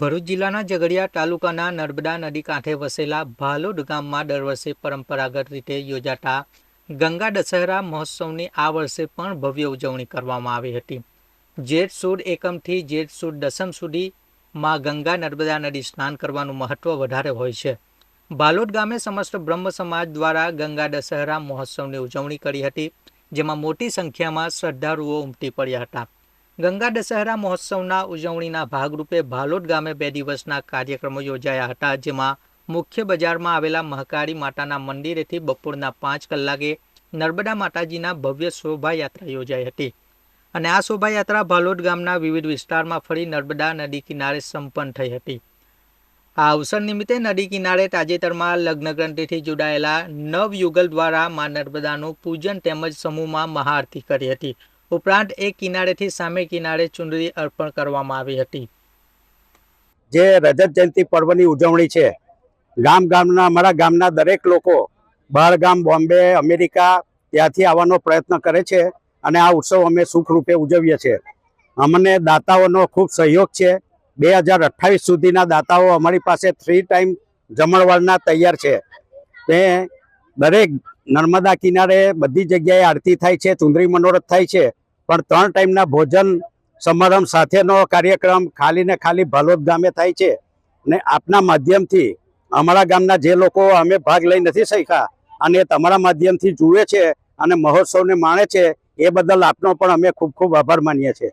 ભરૂચ જિલ્લાના ઝઘડિયા તાલુકાના નર્મદા નદી કાંઠે વસેલા ભાલોડ ગામમાં દર વર્ષે પરંપરાગત રીતે યોજાતા ગંગા દશહરા મહોત્સવની આ વર્ષે પણ ભવ્ય ઉજવણી કરવામાં આવી હતી. જેઠ સુદ એકમથી જેઠ સુદ દસમ સુધી માં ગંગા નર્મદા નદી સ્નાન કરવાનું મહત્વ વધારે હોય છે. ભાલોદ ગામે સમસ્ત બ્રહ્મ સમાજ દ્વારા ગંગા દશહરા મહોત્સવની ઉજવણી કરી હતી, જેમાં મોટી સંખ્યામાં શ્રદ્ધાળુઓ ઉમટી પડ્યા હતા. ગંગા દશહરા મહોત્સવના ઉજવણીના ભાગરૂપે ભાલોદ ગામે બે દિવસના કાર્યક્રમો યોજાયા હતા, જેમાં મુખ્ય બજારમાં આવેલા મહકાળી માતાના મંદિરેથી બપોરના પાંચ કલાકે નર્મદા માતાજીના ભવ્ય શોભાયાત્રા યોજાઈ હતી. અને આ શોભાયાત્રા ભાલોદ ગામના વિવિધ વિસ્તારમાં ફરી નર્મદા નદી કિનારે સંપન્ન થઈ હતી. આ અવસર નિમિત્તે નદી કિનારે તાજેતરમાં લગ્નગ્રંથિથી જોડાયેલા નવયુગલ દ્વારા મા નર્મદાનું પૂજન તેમજ સમૂહમાં મહાઆરતી કરી હતી. ઉપરાંત એક કિનારેથી સામે કિનારે ચુંદડી અર્પણ કરવામાં આવી હતી. જે રજત જયંતિ પર્વની ઉજવણી છે, ગામ ગામના, અમારા ગામના દરેક લોકો બહાર ગામ બોમ્બે, અમેરિકા ત્યાંથી આવવાનો પ્રયત્ન કરે છે અને આ ઉત્સવ અમે સુખરૂપે ઉજવીએ છીએ. અમને દાતાઓનો ખૂબ સહયોગ છે. બે હજાર અઠ્ઠાવીસ સુધીના દાતાઓ અમારી પાસે થ્રી ટાઈમ જમણવારના તૈયાર છે. તે દરેક નર્મદા કિનારે બધી જગ્યાએ આરતી થાય છે ચુંદરી મનોરથ થાય છે, પણ ત્રણ ટાઈમના ભોજન સમારંભ સાથેનો કાર્યક્રમ ખાલી ને ખાલી ભાલોદ ગામે થાય છે. ને આપના માધ્યમથી અમારા ગામના જે લોકો અમે ભાગ લઈ નથી શક્યા અને તમારા માધ્યમથી જુએ છે અને મહોત્સવને માણે છે, એ બદલ આપનો પણ અમે ખૂબ ખૂબ આભાર માનીએ છીએ.